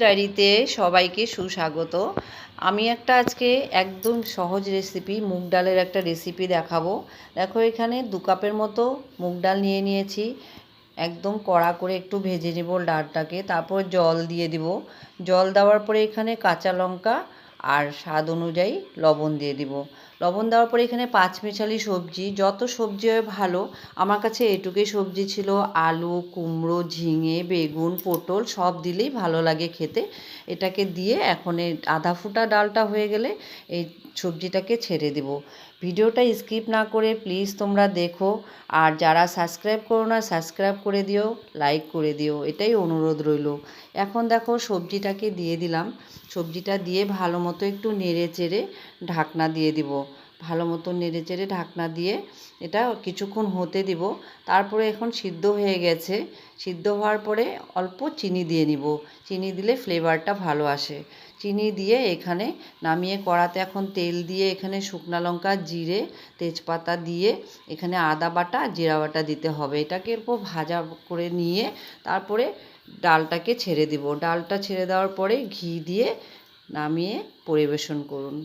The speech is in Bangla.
ডায়েরিতে সবাইকে সুস্বাগত। আমি একটা আজকে একদম সহজ রেসিপি মুগ ডালের একটা রেসিপি দেখাবো। দেখো এখানে দু কাপের মতো মুগ ডাল নিয়ে নিয়েছি। একদম কড়া করে একটু ভেজে নেব ডালটাকে, তারপর জল দিয়ে দিব। জল দেওয়ার পরে এখানে কাঁচা লঙ্কা আর স্বাদ অনুযায়ী লবণ দিয়ে দিব। লবণ দেওয়ার পরে এখানে পাঁচমিশালি সবজি, যত সবজি হয় ভালো। আমার কাছে এটুকুই সবজি ছিল আলু, কুমড়ো, ঝিঙে, বেগুন, পটল, সব দিলেই ভালো লাগে খেতে। এটাকে দিয়ে এখন আধা ফুটা ডালটা হয়ে গেলে এই সবজিটাকে ছেড়ে দেব। ভিডিওটা স্কিপ না করে প্লিজ তোমরা দেখো। আর যারা সাবস্ক্রাইব করো না, সাবস্ক্রাইব করে দিও, লাইক করে দিও, এটাই অনুরোধ রইল। এখন দেখো সবজিটাকে দিয়ে দিলাম। সবজিটা দিয়ে ভালো মতো একটু নেড়ে চেড়ে ঢাকনা দিয়ে দিব। ভালো মতো নেড়ে চেড়ে ঢাকনা দিয়ে এটা কিছুক্ষণ হতে দিব। তারপরে এখন সিদ্ধ হয়ে গেছে। সিদ্ধ হওয়ার পরে অল্প চিনি দিয়ে নিব। চিনি দিলে ফ্লেভারটা ভালো আসে। চিনি দিয়ে এখানে নামিয়ে কড়াতে এখন তেল দিয়ে এখানে শুকনা লঙ্কা, জিরে, তেজপাতা দিয়ে এখানে আদা বাটা, জিরা বাটা দিতে হবে। এটাকে এরপর ভাজা করে নিয়ে তারপরে ডালটাকে ছেড়ে দিব। ডালটা ছেড়ে দেওয়ার পরে ঘি দিয়ে নামিয়ে পরিবেশন করুন।